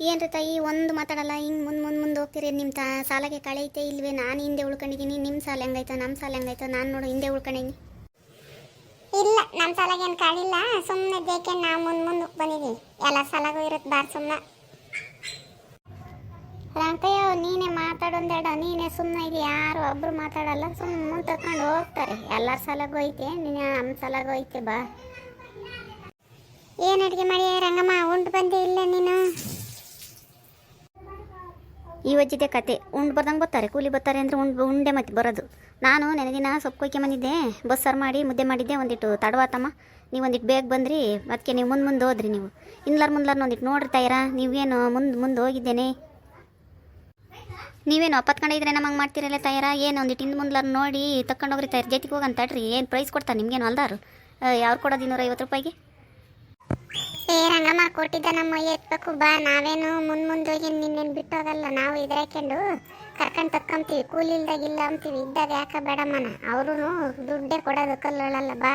ಏನ್ರಿ ತಾಯಿ ಒಂದು ಮಾತಾಡಲ್ಲ ಹಿಂಗೆ ಮುಂದೆ ಮುಂದೆ ಮುಂದೆ ಹೋಗ್ತೀರಿ. ನಿಮ್ಮ ತಾ ಸಾಲಗೆ ಕಳೆಯುತ್ತೆ ಇಲ್ವೇ? ನಾನು ಹಿಂದೆ ಉಳ್ಕೊಂಡಿದ್ದೀನಿ ನಿಮ್ಮ ಸಾಲ ಹೆಂಗಾಯ್ತು ನಮ್ಮ ಸಾಲ ಹೆಂಗಾಯ್ತು ನಾನು ನೋಡು ಹಿಂದೆ ಉಳ್ಕೊಂಡಿನಿ ಇಲ್ಲ ನಮ್ಮ ಸಲಾಗೇನು ಕಾಣಿಲ್ಲ ಸುಮ್ಮನೆ ಬೇಕೆ ನಾವು ಮುಂದೆ ಮುಂದಕ್ಕೆ ಬಂದಿದ್ದೀವಿ ಎಲ್ಲ ಸಾಲಗೂ ಇರುತ್ತೆ ಬಾರ್ ಸುಮ್ಮನೆ ರಂಕಯ್ಯ ನೀನೇ ಮಾತಾಡೊಂದೇಡ ನೀನೇ ಸುಮ್ಮನೆ ಇಲ್ಲಿ ಯಾರು ಒಬ್ರು ಮಾತಾಡಲ್ಲ ಸುಮ್ಮನೆ ತಕೊಂಡು ಹೋಗ್ತಾರೆ. ಎಲ್ಲರ ಸಲಾಗೂ ಐತೆ ನೀನು ನಮ್ಮ ಸಲಾಗೂ ಐತೆ ಬಾ. ಏನು ಅಡುಗೆ ಮಾಡಿ ರಂಗಮ್ಮ? ಉಂಟು ಬಂದೆ ಇಲ್ಲ ನೀನು. ಈ ವಜ್ಜಿದೆ ಕತೆ. ಉಂಡು ಬರ್ದಂಗೆ ಬರ್ತಾರೆ, ಕೂಲಿ ಬರ್ತಾರೆ ಅಂದರೆ ಉಂಡು ಉಂಡೆ ಮತ್ತೆ ಬರೋದು. ನಾನು ನೆನೆ ದಿನ ಸೊಪ್ಪು ಕೊಯ್ಕೆ ಬಂದಿದ್ದೆ ಬಸ್ಸಾರು ಮಾಡಿ ಮುದ್ದೆ ಮಾಡಿದ್ದೆ, ಒಂದಿಟ್ಟು ತಡವಾತಮ್ಮ ನೀವು ಒಂದಿಟ್ಟು ಬೇಗ ಬಂದ್ರಿ ಅದಕ್ಕೆ ನೀವು ಮುಂದೆ ಮುಂದೆ ಹೋದ್ರಿ ನೀವು. ಇನ್ಲಾರ ಮುಂದ್ಲಾರ್ನ ಒಂದಿಟ್ಟು ನೋಡ್ರಿ ತಯಾರ, ನೀವೇನು ಮುಂದೆ ಮುಂದೆ ಹೋಗಿದ್ದೇನೆ. ನೀವೇನು ಒಪ್ಪತ್ಕೊಂಡಿದ್ರೆ ನಮಗೆ ಮಾಡ್ತಿರಲ್ಲ ತಯಾರ? ಏನು ಒಂದಿಟ್ಟು ಹಿಂದೆ ಮುಂದ್ಲಾರ ನೋಡಿ ತಗೊಂಡೋಗ್ರಿ ತಯಾರು. ಜೊತೆಗೆ ಹೋಗಂತ ತಡ್ರಿ ಏನು ಪ್ರೈಸ್ ಕೊಡ್ತಾರೆ ನಿಮಗೇನು ಅಲ್ದಾರು? ಯಾರು ಕೊಡೋದು ಇನ್ನೂರೈವತ್ತು ರೂಪಾಯಿಗೆ. ಏ, ರಂಗಮ್ಮ, ಕೊಟ್ಟಿದ್ದ ನಮ್ಮ ಎತ್ಬೇಕು. ಬಾ, ನಾವೇನು ಮುಂದೆ ಮುಂದೆ ಹೋಗಿ ನಿನ್ನೇನು ಬಿಟ್ಟೋಗಲ್ಲ. ನಾವು ಇದ್ರಾಕೊಂಡು ಕರ್ಕೊಂಡು ತಕ್ಕಂತೀವಿ. ಕೂಲಿ ಇಲ್ಲ ಅಂತೀವಿ. ಇದ್ದಾಗ ಯಾಕೆ ಬೇಡಮ್ಮನ? ಅವರು ದುಡ್ಡೇ ಕೊಡೋದು ಬಾ.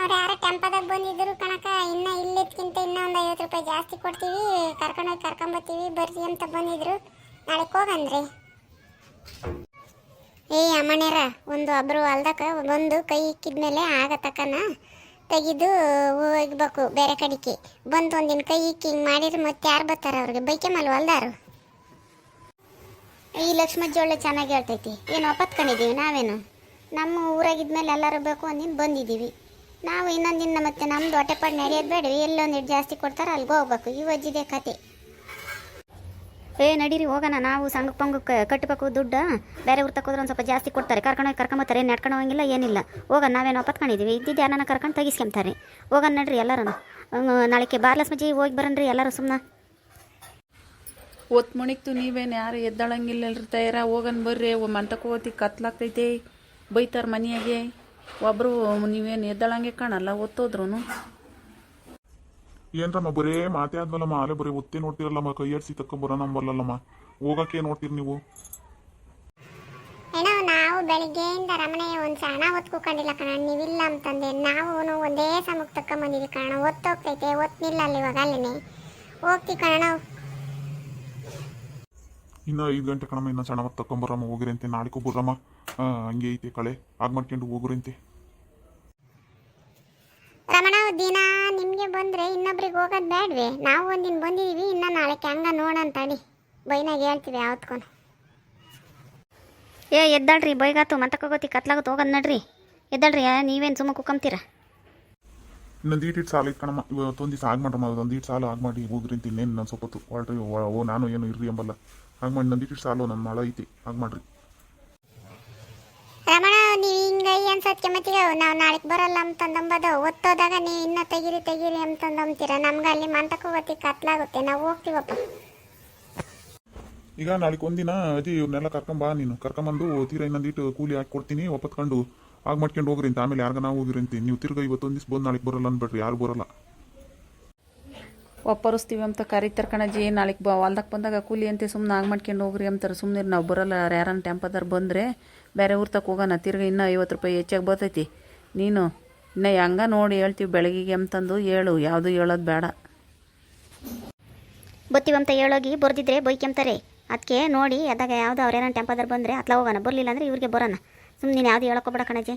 ಅವ್ರು ಯಾರೋ ಟೆಂಪದಾಗ ಬಂದಿದ್ರು ಕಣಕ ಇನ್ನ ಇಲ್ಲಿದ್ಕಿಂತ ಇನ್ನೂ ಒಂದು ಐವತ್ತು ರೂಪಾಯಿ ಜಾಸ್ತಿ ಕೊಡ್ತೀವಿ. ಕರ್ಕೊಂಡೋಗಿ ಕರ್ಕೊಂಬತ್ತೀವಿ. ಬರ್ರಿ ಅಂತ ಬಂದಿದ್ರು. ನಾಳೆ ಹೋಗಂದ್ರಿ. ಏಯ್ ಅಮ್ಮಣ್ಯರ, ಒಂದು ಒಬ್ರು ಹೊಲ್ದಕ್ಕ ಬಂದು ಕೈ ಇಕ್ಕಿದ್ಮೇಲೆ ಆಗ ತಕ್ಕನ ತೆಗೆದು ಹೋಗ್ಬೇಕು ಬೇರೆ ಕಡೆಗೆ. ಬಂದು ಒಂದಿನ ಕೈ ಹಿಂಗೆ ಮಾಡಿದ್ರೆ ಮತ್ತೆ ಯಾರು ಬರ್ತಾರೆ ಅವ್ರಿಗೆ? ಬೈಕೆ ಮಲ್ ಹೊಲ್ದಾರು ಈ ಲಕ್ಷ್ಮಜ್ಜಿ ಒಳ್ಳೆ ಚೆನ್ನಾಗಿ ಹೇಳ್ತೈತಿ. ಏನು ಒಪ್ಪತ್ಕೊಂಡಿದ್ದೀವಿ ನಾವೇನು? ನಮ್ಮ ಊರಾಗಿದ್ಮೇಲೆ ಎಲ್ಲರೂ ಬೇಕು ಒಂದಿನ ಬಂದಿದ್ದೀವಿ. ನಾವು ಇನ್ನೊಂದಿನ ದಿನ ಮತ್ತೆ ನಮ್ಮದು ಹೊಟ್ಟೆಪಾಡು ನಡೆಯೋದು ಬೇಡ ಎಲ್ಲೊಂದಿಟ್ಟು ಜಾಸ್ತಿ ಕೊಡ್ತಾರೆ ಅಲ್ಲಿಗೆ ಹೋಗ್ಬೇಕು. ಈ ಅಜ್ಜಿದೆ ಕತೆ. ಏ, ನಡೀರಿ, ಹೋಗೋಣ. ನಾವು ಸಂಘ ಪಂಗಕ್ಕೆ ಕಟ್ಟಬೇಕು ದುಡ್ಡು ಬೇರೆ ಊರು ತಕ್ಕೋದ್ರೆ ಒಂದು ಸ್ವಲ್ಪ ಜಾಸ್ತಿ ಕೊಡ್ತಾರೆ. ಕರ್ಕೊಂಡೋಗಿ ಕರ್ಕೊಂಬತ್ತಾರೆ ನಡ್ಕೊಂಡು ಹೋಗಿಲ್ಲ ಏನಿಲ್ಲ. ಹೋಗೋಣ, ನಾವೇನು ಒಪ್ಪತ್ಕೊಂಡಿದ್ದೀವಿ ಇದ್ದಿದ್ದು ಯಾರನ್ನ ಕರ್ಕೊಂಡು ತೆಗಿಸ್ಕೊಂತಾರೆ. ಹೋಗೋಣ ನಡ್ರಿ ಎಲ್ಲರೂ ನಾಳೆಗೆ ಬಾರ್ಲಸ್ಮಜ್ಜಿ ಹೋಗಿ ಬರನ್ರಿ ಎಲ್ಲರೂ ಸುಮ್ಮನೆ ಒತ್ತು ಮಣಿಕ್ತು ನೀವೇನು ಯಾರು ಎದ್ದಾಳಂಗಿಲ್ಲಲ್ರಿ ತಯಾರ? ಹೋಗನ್ ಬರ್ರಿ. ಒಮ್ಮ ಹೋತಿ ಕತ್ಲಾಗ್ತೈತೆ. ಬೈತಾರೆ ಮನೆಯಾಗೆ. ಒಬ್ಬರು ನೀವೇನು ಎದ್ದಾಳಂಗೆ ಕಾಣಲ್ಲ ಒತ್ತೋದ್ರು ಏನ್ರಮ್ಮ ಬರೇ ಮಾತೇ ಆದ್ವಲ್ಲಮ್ಮ ಅಲೆ ಬರೀ ಒತ್ತಿ ನೋಡ್ತಿರಲ್ಲಮ್ಮ ಕೈ ಆಡ್ಸಿ ತಕೊಂಬರೋಣ ನಂಬರ್ಲಲ್ಲಮ್ಮ ಹೋಗಕ್ಕೆ ನೋಡ್ತೀರಿ ನೀವು. ಏನೋ ನಾವು ಬೆಳಿಗ್ಗೆಯಿಂದ ರಮಣೆ ಒಂದು ಸಣ್ಣ ಹೊತ್ತು ಕಣ. ನೀವಿಲ್ಲ ಅಂತಂದೆ. ನಾವು ಒಂದೇ ಸಮಕ್ಕೆ ತಕೊಂಬಂದಿದ್ವಿ ಕಣ. ಒತ್ತು ಹೋಗ್ತೈತೆ ಅಲ್ಲಿ ಇವಾಗ ಅಲ್ಲಿನೇ. ಹೋಗ್ತೀವಿ ಕಣ ಇನ್ನ ಐದು ಗಂಟೆ ಕಣಮ್ಮ ಇನ್ನ ಸಣ್ಣ ಹೊತ್ತು ತಕೊಂಬರಮ್ಮ ಹೋಗಿರಂತೆ ನಾಳೆಗೂ ಬರ್ರಮ್ಮ. ಹಂಗೆ ಐತೆ ಕಳೆ. ಆಗ ಮಾಡ್ಕೊಂಡು ಹೋಗ್ರಂತೆ. ರಮಣ ದಿನ. ನಿಮಗೆ ಬಂದರೆ ಇನ್ನೊಬ್ರಿಗೆ ಹೋಗೋದು ಬೇಡ್ವೆ. ನಾವು ಒಂದಿನ ಬಂದಿದ್ದೀವಿ ಇನ್ನು ನಾಳೆ ಹಂಗ ನೋಡೋಣ ತಡಿ ಬೈನಾಗ ಹೇಳ್ತೀವಿ ಯಾವತ್ಕೊಂಡು. ಏ ಎದ್ದಾಳ್ರಿ ಬೈಗಾತು ಮಂತಕ್ಕೋಗತಿ ಕತ್ಲಾಗುತ್ತೆ ಹೋಗೋದು ನಡ್ರಿ. ಎದ್ದಾಳ್ರಿ ನೀವೇನು ಸುಮ್ಮ ಕುಕ್ಕಂತೀರ ಇನ್ನೊಂದು ಈಟಿಟ್ಟು ಸಾಲ ಇಟ್ಕೊಂಡಮ್ಮ ಕಣಮ್ಮ. ಇವತ್ತೊಂದು ದಿವಸ ಆಗ ಮಾಡ್ರಮ್ಮ ಒಂದು ಈಟ್ ಸಾಲ ಆಗ್ ಮಾಡಿ ಹೋಗ್ರಿಂತ ಇನ್ನೇನು ನಾನು ಸ್ವಲ್ಪ ಹೊತ್ತು ಹೊರಟ್ರಿ ಓ ನಾನು ಏನು ಇರ್ರಿ ಎಂಬಲ್ಲ ಹಾಗೆ ಮಾಡಿ ನಂದು ಇಟ್ಟು ಸಾಲು ನನ್ನ ಮಳೆ ಐತಿ ಆಗ್ ಮಾಡ್ರಿ ರಮಣ ನೀವು ಹಿಂಗೆ ಅನ್ಸತ್ಕೆ ಮತ್ತಿಗೆ? ನಾವು ನಾಳೆಗೆ ಬರಲ್ಲ ಅಂತಂದಂಬದು ಒತ್ತೋದಾಗ ನೀ ಇನ್ನ ತೆಗೀರಿ ತೆಗೀರಿ ಅಂತಂದಂತೀರ ನಮ್ಗೆ ಅಲ್ಲಿ ಮಂತಕ್ಕೂ ಗೊತ್ತಿ ಕತ್ಲಾಗುತ್ತೆ. ನಾವು ಹೋಗ್ತೀವಪ್ಪ. ಈಗ ನಾಳೆಗೆ ಒಂದಿನ ಅದಿ ಇವ್ರನ್ನೆಲ್ಲ ಕರ್ಕೊಂಬಾ ನೀನು. ಕರ್ಕೊಂಬಂದು ತೀರಾ ಇನ್ನೊಂದು ಇಟ್ಟು ಕೂಲಿ ಹಾಕಿ ಕೊಡ್ತೀನಿ, ಒಪ್ಪತ್ಕೊಂಡು. ಆಗ ಮಾಡ್ಕೊಂಡು ಹೋಗ್ರಿ ಅಂತ. ಆಮೇಲೆ ಯಾರ್ಗ ನಾವು ಹೋಗಿರಂತೆ ನೀವು ತಿರ್ಗ ಇವತ್ತೊಂದು ದಿವಸ ಬಂದು ನಾಳೆಗೆ ಬರಲ್ಲ ಅನ್ಬೇಡ್ರಿ ಯಾರು ಬರಲ್ಲ. ಒಪ್ಪರಿಸ್ತೀವಿ ಅಂತ ಕರೀತಾರೆ ಕಣಜ್ಜಿ, ನಾಳೆಗೆ ಬ ಹೊಲ್ದಾಗ ಬಂದಾಗ ಕೂಲಿ ಅಂತೆ ಸುಮ್ಮನೆ ಆಗ ಮಾಡ್ಕೊಂಡು ಹೋಗ್ರಿ ಅಂತಾರೆ. ಸುಮ್ಮನೆ ನಾವು ಬರಲ್ಲ ಯಾರನ್ನ ಟೆಂಪದಾರ ಬಂದರೆ ಬೇರೆ ಊರ್ ತಕ್ಕ ಹೋಗೋಣ, ತಿರ್ಗಿ ಇನ್ನೂ ಐವತ್ತು ರೂಪಾಯಿ ಹೆಚ್ಚಾಗಿ ಬರ್ತೈತಿ. ನೀನು ಇನ್ನು ಹೆಂಗ ನೋಡಿ ಹೇಳ್ತೀವಿ ಬೆಳಗಿಗೆ ಅಂತಂದು ಹೇಳು, ಯಾವುದು ಹೇಳೋದು ಬೇಡ. ಬತ್ತೀವಂತ ಹೇಳೋಗಿ ಬರ್ದಿದ್ರೆ ಬೈಕೆಂತಾರೆ ಅದಕ್ಕೆ ನೋಡಿ ಅದಾಗ ಯಾವ್ದು ಅವ್ರೇನೋ ಟೆಂಪದಾರ ಬಂದರೆ ಅತ್ಲ ಹೋಗೋಣ, ಬರಲಿಲ್ಲ ಅಂದರೆ ಇವ್ರಿಗೆ ಬರೋಣ. ಸುಮ್ಮನೆ ನೀನು ಯಾವ್ದು ಹೇಳೋಕೋಬೇಡ ಕಣಜೆ